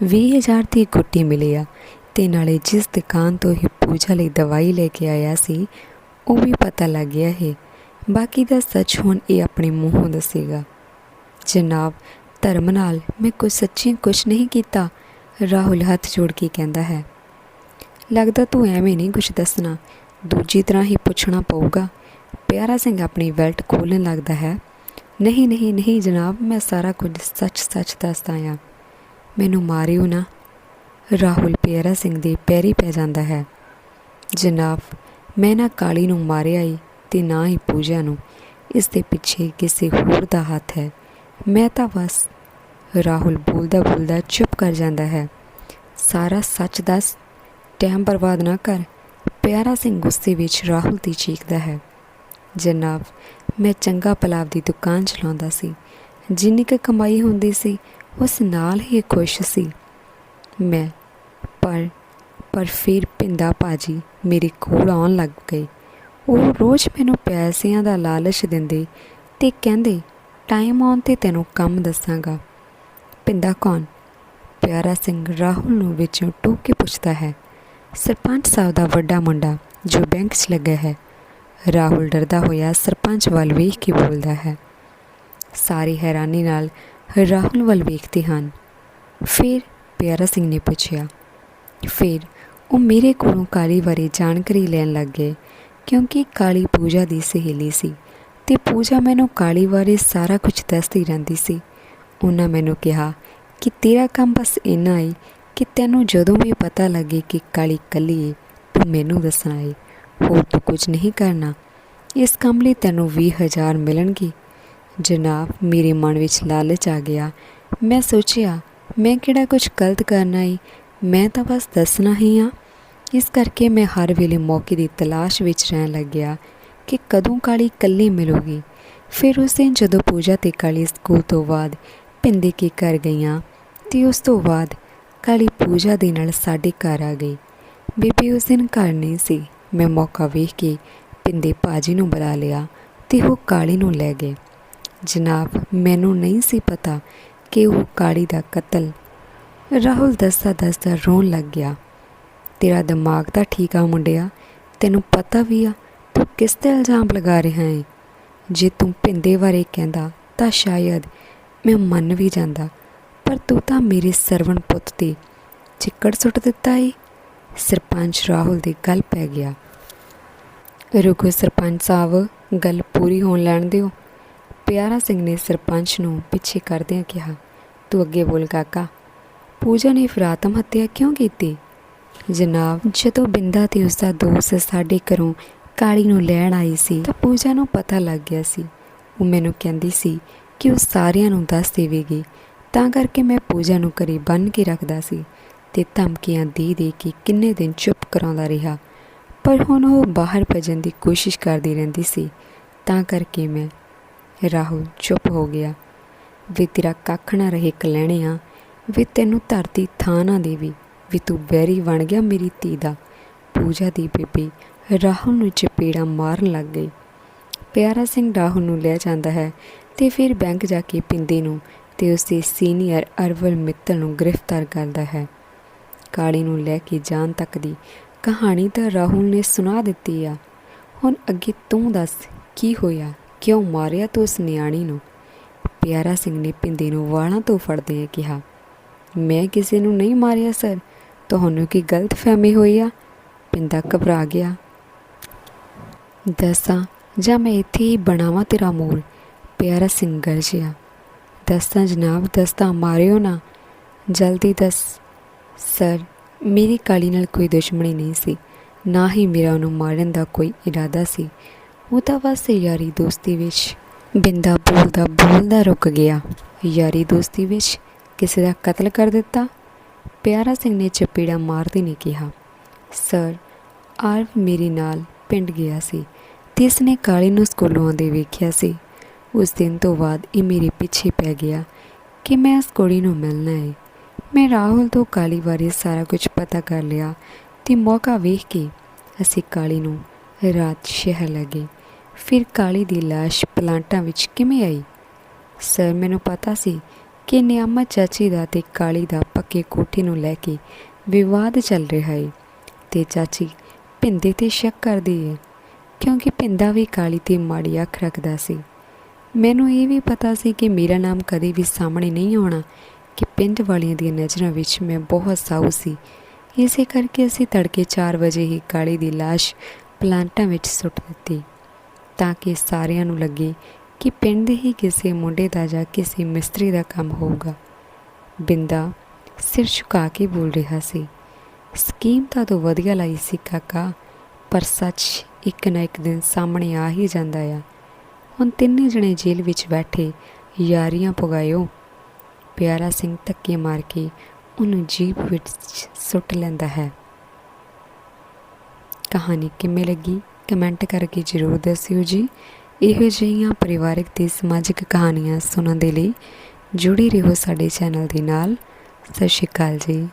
20000 ਦੀ ਗੁੱਟੀ ਮਿਲੀ ਆ ਤੇ ਨਾਲੇ ਜਿਸ ਦੁਕਾਨ ਤੋਂ ਇਹ ਪੂਜਾ ਲਈ ਦਵਾਈ ਲੈ ਕੇ ਆਇਆ ਸੀ, ਉਹ ਵੀ ਪਤਾ ਲੱਗ ਗਿਆ ਹੈ ਬਾਕੀ ਦਾ ਸੱਚ ਹੁਣ ਇਹ ਆਪਣੇ ਮੂੰਹੋਂ ਦੱਸੇਗਾ। ਜਨਾਬ, ਧਰਮ ਨਾਲ ਮੈਂ ਕੋਈ ਸੱਚੀ ਕੁਝ ਨਹੀਂ ਕੀਤਾ, ਰਾਹੁਲ ਹੱਥ ਜੋੜ ਕੇ ਕਹਿੰਦਾ ਹੈ। ਲੱਗਦਾ ਤੂੰ ਐਵੇਂ ਨਹੀਂ ਕੁਝ ਦੱਸਣਾ, ਦੂਜੀ ਤਰ੍ਹਾਂ ਹੀ ਪੁੱਛਣਾ ਪਊਗਾ। ਪਿਆਰਾ ਸਿੰਘ ਆਪਣੀ ਬੈਲਟ ਖੋਲ੍ਹਣ ਲੱਗਦਾ ਹੈ। ਨਹੀਂ ਨਹੀਂ ਨਹੀਂ ਜਨਾਬ, ਮੈਂ ਸਾਰਾ ਕੁਝ ਸੱਚ-ਸੱਚ ਦੱਸਦਾ ਆ ਮੈਨੂੰ ਮਾਰਿਓ ਨਾ। ਰਾਹੁਲ ਪਿਆਰਾ ਸਿੰਘ ਦੇ ਪੈਰੀ ਪੈ ਜਾਂਦਾ ਹੈ। ਜਨਾਬ, ਮੈਂ ਨਾ ਕਾਲੀ ਨੂੰ ਮਾਰਿਆ ਹੀ ਤੇ ਨਾ ਹੀ ਪੂਜਾ ਨੂੰ। ਇਸ ਦੇ ਪਿੱਛੇ ਕਿਸੇ ਹੋਰ ਦਾ ਹੱਥ ਹੈ। ਮੈਂ ਤਾਂ ਬਸ ਰਾਹੁਲ ਬੋਲਦਾ ਬੋਲਦਾ ਚੁੱਪ ਕਰ ਜਾਂਦਾ ਹੈ। ਸਾਰਾ ਸੱਚ ਦੱਸ, ਟਾਈਮ ਬਰਬਾਦ ਨਾ ਕਰ। ਪਿਆਰਾ ਸਿੰਘ ਗੁੱਸੇ ਵਿੱਚ ਰਾਹੁਲ ਦੀ ਚੀਕਦਾ ਹੈ। ਜਨਾਬ ਮੈਂ ਚੰਗਾ ਪਲਾਵ ਦੀ ਦੁਕਾਨ ਚਲਾਉਂਦਾ ਸੀ। ਜਿੰਨੀ ਕੁ ਕਮਾਈ ਹੁੰਦੀ ਸੀ, ਉਸ ਨਾਲ ਹੀ ਖੁਸ਼ ਸੀ। ਮੈਂ, ਪਰ ਪਰ ਫਿਰ ਪਿੰਦਾ ਪਾਜੀ ਮੇਰੇ ਕੋਲ ਆਉਣ ਲੱਗ ਗਏ। ਉਹ ਰੋਜ਼ ਮੈਨੂੰ ਪੈਸਿਆਂ ਦਾ ਲਾਲਚ ਦਿੰਦੇ ਤੇ ਕਹਿੰਦੇ, ਟਾਈਮ ਆਉਣ ਤੇ ਤੈਨੂੰ ਕੰਮ ਦੱਸਾਂਗਾ। ਪਿੰਦਾ ਕੌਣ? ਪਿਆਰਾ ਸਿੰਘ ਰਾਹੁਲ ਨੂੰ ਵਿੱਚੋਂ ਟੋਕ ਕੇ ਪੁੱਛਦਾ ਹੈ। ਸਰਪੰਚ ਸਾਹਿਬ ਦਾ ਵੱਡਾ ਮੁੰਡਾ, ਜੋ ਬੈਂਕ 'ਚ ਲੱਗਾ ਹੈ। ਰਾਹੁਲ ਡਰਦਾ ਹੋਇਆ ਸਰਪੰਚ ਵੱਲ ਵੇਖ ਕੇ ਬੋਲਦਾ ਹੈ। ਸਾਰੇ ਹੈਰਾਨੀ ਨਾਲ ਰਾਹੁਲ ਵੱਲ ਵੇਖਦੇ ਹਨ। ਫਿਰ ਪਿਆਰਾ ਸਿੰਘ ਨੇ ਪੁੱਛਿਆ, ਫਿਰ ਉਹ ਮੇਰੇ ਕੋਲੋਂ ਕਾਲੀ ਬਾਰੇ ਜਾਣਕਾਰੀ ਲੈਣ ਲੱਗ ਗਏ, ਕਿਉਂਕਿ ਕਾਲੀ ਪੂਜਾ ਦੀ ਸਹੇਲੀ ਸੀ ਤੇ ਪੂਜਾ ਮੈਨੂੰ ਕਾਲੀ ਬਾਰੇ ਸਾਰਾ ਕੁਝ ਦੱਸਦੀ ਰਹਿੰਦੀ ਸੀ। ਉਹਨਾਂ ਮੈਨੂੰ ਕਿਹਾ ਕਿ ਤੇਰਾ ਕੰਮ ਬਸ ਇੰਨਾ ਹੈ ਕਿ ਤੈਨੂੰ ਜਦੋਂ ਵੀ ਪਤਾ ਲੱਗੇ ਕਿ ਕਾਲੀ ਕੱਲੀ ਏ, ਤੂੰ ਮੈਨੂੰ ਦੱਸਣਾ ਏ। ਹੋਰ ਤੂੰ ਕੁਝ ਨਹੀਂ ਕਰਨਾ। ਇਸ ਕੰਮ ਲਈ ਤੈਨੂੰ 20000 ਮਿਲਣਗੇ। ਜਨਾਬ, ਮੇਰੇ ਮਨ ਵਿੱਚ ਲਾਲਚ ਆ ਗਿਆ। ਮੈਂ ਸੋਚਿਆ, ਮੈਂ ਕਿਹੜਾ ਕੁਝ ਗਲਤ ਕਰਨਾ ਏ? ਮੈਂ ਤਾਂ ਬਸ ਦੱਸਣਾ ਹੀ ਆ। ਇਸ ਕਰਕੇ ਮੈਂ ਹਰ ਵੇਲੇ ਮੌਕੇ ਦੀ ਤਲਾਸ਼ ਵਿੱਚ ਰਹਿਣ ਲੱਗਿਆ ਕਿ ਕਦੋਂ ਕਾਲੀ ਇਕੱਲੀ ਮਿਲੂਗੀ। ਫਿਰ ਉਸ ਦਿਨ ਜਦੋਂ ਪੂਜਾ ਤੇ ਕਾਲੀ ਸਕੂਲ ਤੋਂ ਬਾਅਦ ਪਿੰਦੇ ਕੇ ਕਰ ਗਈਆਂ, ਤੇ ਉਸ ਤੋਂ ਬਾਅਦ ਕਾਲੀ ਪੂਜਾ ਦੇ ਨਾਲ ਸਾਡੇ ਘਰ ਆ ਗਈ। ਬੀਬੀ ਉਸ ਦਿਨ ਘਰ ਨਹੀਂ ਸੀ। ਮੈਂ ਮੌਕਾ ਵੇਖ ਕੇ ਪਿੰਦੇ ਪਾਜੀ ਨੂੰ ਬੁਲਾ ਲਿਆ ਤੇ ਉਹ ਕਾਲੀ ਨੂੰ ਲੈ ਗਏ। ਜਨਾਬ, ਮੈਨੂੰ ਨਹੀਂ ਸੀ ਪਤਾ ਕਿ ਉਹ ਕਾਲੀ ਦਾ ਕਤਲ ਰਾਹੁਲ ਦਸਤਾ ਦਸਤਾ ਰੋਣ ਲੱਗ ਗਿਆ। ਤੇਰਾ ਦਿਮਾਗ ਤਾਂ ਠੀਕ ਆ ਮੁੰਡਿਆ, ਤੈਨੂੰ ਪਤਾ ਵੀ ਆ ਤੂੰ ਕਿਸ ਤੇ ਇਲਜ਼ਾਮ ਲਗਾ ਰਿਹਾ ਹੈ ਜੇ ਤੂੰ ਪਿੰਦੇ ਬਾਰੇ ਕਹਿੰਦਾ ਤਾਂ ਸ਼ਾਇਦ ਮੈਂ ਮੰਨ ਵੀ ਜਾਂਦਾ, ਪਰ ਤੂੰ ਤਾਂ ਮੇਰੇ ਸਰਵਣ ਪੁੱਤ ਤੇ ਚਿੱਕੜ ਸੁੱਟ ਦਿੱਤਾ ਏ। ਸਰਪੰਚ ਰਾਹੁਲ ਦੀ ਗੱਲ ਪੈ ਗਿਆ। ਰੁਕੋ ਸਰਪੰਚ ਸਾਹਿਬ, ਗੱਲ ਪੂਰੀ ਹੋਣ ਲੈਣ ਦਿਓ। ਪਿਆਰਾ ਸਿੰਘ ਨੇ ਸਰਪੰਚ ਨੂੰ ਪਿੱਛੇ ਕਰਦਿਆਂ ਕਿਹਾ, ਤੂੰ ਅੱਗੇ ਬੋਲ ਕਾਕਾ। ਪੂਜਾ ਨੇ ਫਿਰ ਆਤਮ ਹੱਤਿਆ ਕਿਉਂ ਕੀਤੀ? ਜਨਾਬ, ਜਦੋਂ ਬਿੰਦਾ ਤੇ ਉਸ ਦਾ ਦੋਸਤ ਸਾਡੇ ਘਰੋਂ ਕਾਲੀ ਨੂੰ ਲੈਣ ਆਈ ਸੀ, ਤਾਂ ਪੂਜਾ ਨੂੰ ਪਤਾ ਲੱਗ ਗਿਆ ਸੀ। ਉਹ ਮੈਨੂੰ ਕਹਿੰਦੀ ਸੀ ਕਿ ਉਹ ਸਾਰਿਆਂ ਨੂੰ ਦੱਸ ਦੇਵੇਗੀ। ਤਾਂ ਕਰਕੇ ਮੈਂ ਪੂਜਾ ਨੂੰ ਘਰੇ ਬੰਨ ਕੇ ਰੱਖਦਾ ਸੀ। ਤੇ ਧਮਕੀਆਂ ਦੇ ਦੇ ਕੇ ਕਿੰਨੇ ਦਿਨ ਚੁੱਪ ਕਰਾਉਂਦਾ ਰਿਹਾ। ਪਰ ਹੁਣ ਉਹ ਬਾਹਰ ਭੱਜਣ ਦੀ ਕੋਸ਼ਿਸ਼ ਕਰਦੀ ਰਹਿੰਦੀ ਸੀ। ਤਾਂ ਕਰਕੇ ਮੈਂ, ਰਾਹੁਲ ਚੁੱਪ ਹੋ ਗਿਆ। ਵੀ ਤੇਰਾ ਕੱਖ ਨਾ ਰਹੇ ਕਲੈਣੇ ਆ ਵੀ ਤੈਨੂੰ ਧਰਤੀ ਥਾਂ ਨਾ ਦੇਵੀ, ਵੀ ਤੂੰ ਬੈਰੀ ਬਣ ਗਿਆ ਮੇਰੀ ਧੀ ਦਾ। ਪੂਜਾ ਦੀ ਬੇਬੀ ਰਾਹੁਲ ਨੂੰ ਚਪੇੜਾ ਮਾਰਨ ਲੱਗ ਗਈ। ਪਿਆਰਾ ਸਿੰਘ ਰਾਹੁਲ ਨੂੰ ਲੈ ਜਾਂਦਾ ਹੈ ਤੇ ਫਿਰ ਬੈਂਕ ਜਾ ਕੇ ਪਿੰਦੇ ਨੂੰ ਤੇ ਉਸ ਦੇ ਸੀਨੀਅਰ ਅਰਵਲ ਮਿੱਤਲ ਨੂੰ ਗ੍ਰਿਫਤਾਰ ਕਰਦਾ ਹੈ। ਕਾਲੀ ਨੂੰ ਲੈ ਕੇ ਜਾਣ ਤੱਕ ਦੀ ਕਹਾਣੀ ਤਾਂ ਰਾਹੁਲ ਨੇ ਸੁਣਾ ਦਿੱਤੀ ਆ। ਹੁਣ ਅੱਗੇ ਤੂੰ ਦੱਸ, ਕੀ ਹੋਇਆ? ਕਿਉਂ ਮਾਰਿਆ ਤੂੰ ਉਸ ਨਿਆਣੀ ਨੂੰ? ਪਿਆਰਾ ਸਿੰਘ ਨੇ ਪਿੰਦੇ ਨੂੰ ਵਾਲਾਂ ਤੋਂ ਫੜਦੇ ਕਿਹਾ, ਮੈਂ ਕਿਸੇ ਨੂੰ ਨਹੀਂ ਮਾਰਿਆ, ਸਰ। ਤੁਹਾਨੂੰ ਕੀ ਗਲਤ ਫਹਿਮੀ ਹੋਈ ਆ? ਪਿੰਦਾ ਘਬਰਾ ਗਿਆ। ਦੱਸਾਂ, ਜਾਂ ਮੈਂ ਇੱਥੇ ਹੀ ਬਣਾਵਾਂ ਤੇਰਾ ਮੂਲ? ਪਿਆਰਾ ਸਿੰਘ ਗਰਜਿਆ। ਦੱਸਾਂ ਜਨਾਬ ਦੱਸਤਾ ਮਾਰਿਓ ਨਾ। ਜਲਦੀ ਦੱਸ। ਸਰ ਮੇਰੀ ਕਾਲੀ ਨਾਲ ਕੋਈ ਦੁਸ਼ਮਣੀ ਨਹੀਂ ਸੀ, ਨਾ ਹੀ ਮੇਰਾ ਉਹਨੂੰ ਮਾਰਨ ਦਾ ਕੋਈ ਇਰਾਦਾ ਸੀ। ਉਹ ਤਾਂ ਬਸ ਯਾਰੀ ਦੋਸਤੀ ਵਿੱਚ ਬਿੰਦਾ ਬੋਲਦਾ ਬੋਲਦਾ ਰੁਕ ਗਿਆ। ਯਾਰੀ ਦੋਸਤੀ ਵਿੱਚ ਕਿਸੇ ਦਾ ਕਤਲ ਕਰ ਦਿੱਤਾ? ਪਿਆਰਾ ਸਿੰਘ ਨੇ ਚਪੇੜਾ ਮਾਰਦੇ ਨੇ ਕਿਹਾ ਸਰ ਆਰਵ ਮੇਰੇ ਨਾਲ ਪਿੰਡ ਗਿਆ ਸੀ ਤੇ ਇਸਨੇ ਕਾਲੀ ਨੂੰ ਸਕੂਲੋਂ ਆਉਂਦੇ ਵੇਖਿਆ ਸੀ। ਉਸ ਦਿਨ ਤੋਂ ਬਾਅਦ ਇਹ ਮੇਰੇ ਪਿੱਛੇ ਪੈ ਗਿਆ ਕਿ ਮੈਂ ਇਸ ਕੁੜੀ ਨੂੰ ਮਿਲਣਾ ਹੈ। ਮੈਂ ਰਾਹੁਲ ਤੋਂ ਕਾਲੀ ਬਾਰੇ ਸਾਰਾ ਕੁਝ ਪਤਾ ਕਰ ਲਿਆ ਤੇ ਮੌਕਾ ਵੇਖ ਕੇ ਅਸੀਂ ਕਾਲੀ ਨੂੰ ਰਾਤ ਸ਼ਹਿਰ ਲੱਗੇ ਫਿਰ ਕਾਲੀ ਦੀ ਲਾਸ਼ ਪਲਾਂਟਾਂ ਵਿੱਚ ਕਿਵੇਂ ਆਈ? ਸਰ, ਮੈਨੂੰ ਪਤਾ ਸੀ ਕਿ ਨਿਆਮਾ ਚਾਚੀ ਦਾ ਤੇ ਕਾਲੀ ਦਾ ਪੱਕੇ ਕੋਠੀ ਨੂੰ ਲੈ ਕੇ ਵਿਵਾਦ ਚੱਲ ਰਿਹਾ ਹੈ ਤੇ ਚਾਚੀ ਪਿੰਦੇ ਤੇ ਸ਼ੱਕ ਕਰਦੀ ਹੈ ਕਿਉਂਕਿ ਪਿੰਦਾ ਵੀ ਕਾਲੀ ਤੇ ਮਾੜੀ ਅੱਖ ਰੱਖਦਾ ਸੀ। ਮੈਨੂੰ ਇਹ ਵੀ ਪਤਾ ਸੀ ਕਿ ਮੇਰਾ ਨਾਮ ਕਦੇ ਵੀ ਸਾਹਮਣੇ ਨਹੀਂ ਆਉਣਾ ਕਿ ਪਿੰਡ ਵਾਲੀਆਂ ਦੀਆਂ ਨਜ਼ਰਾਂ ਵਿੱਚ ਮੈਂ ਬਹੁਤ ਸਾਊ ਸੀ। ਇਸੇ ਕਰਕੇ ਅਸੀਂ ਤੜਕੇ 4 ਵਜੇ ਹੀ ਕਾਲੀ ਦੀ ਲਾਸ਼ ਪਲਾਂਟਾਂ ਵਿੱਚ ਸੁੱਟ ਦਿੱਤੀ, ਤਾਂ ਕਿ ਸਾਰਿਆਂ ਨੂੰ ਲੱਗੇ ਕਿ ਪਿੰਡ ਦੇ ਹੀ ਕਿਸੇ ਮੁੰਡੇ ਦਾ ਜਾਂ ਕਿਸੇ ਮਿਸਤਰੀ ਦਾ ਕੰਮ ਹੋਊਗਾ। ਬਿੰਦਾ ਸਿਰ ਝੁਕਾ ਕੇ ਬੋਲ ਰਿਹਾ ਸੀ, ਸਕੀਮ ਤਾਂ ਤੂੰ ਵਧੀਆ ਲਾਈ ਸੀ ਕਾਕਾ, ਪਰ ਸੱਚ ਇੱਕ ਨਾ ਇੱਕ ਦਿਨ ਸਾਹਮਣੇ ਆ ਹੀ ਜਾਂਦਾ ਆ। ਹੁਣ ਤਿੰਨੇ ਜਣੇ ਜੇਲ੍ਹ ਵਿੱਚ ਬੈਠੇ ਯਾਰੀਆਂ ਪੁਗਾਇਓ ਪਿਆਰਾ ਸਿੰਘ ਧੱਕੇ ਮਾਰ ਕੇ ਉਹਨੂੰ ਜੀਪ ਵਿੱਚ ਸੁੱਟ ਲੈਂਦਾ ਹੈ। ਕਹਾਣੀ ਕਿਵੇਂ ਲੱਗੀ? ਕਮੈਂਟ ਕਰਕੇ ਜ਼ਰੂਰ ਦੱਸਿਓ ਜੀ। ਇਹੋ ਜਿਹੀਆਂ ਪਰਿਵਾਰਕ ਤੇ ਸਮਾਜਿਕ ਕਹਾਣੀਆਂ ਸੁਣਨ ਦੇ ਲਈ ਜੁੜੇ ਰਹੋ ਸਾਡੇ ਚੈਨਲ ਦੇ ਨਾਲ। ਸਤਿ ਸ਼੍ਰੀ ਅਕਾਲ ਜੀ।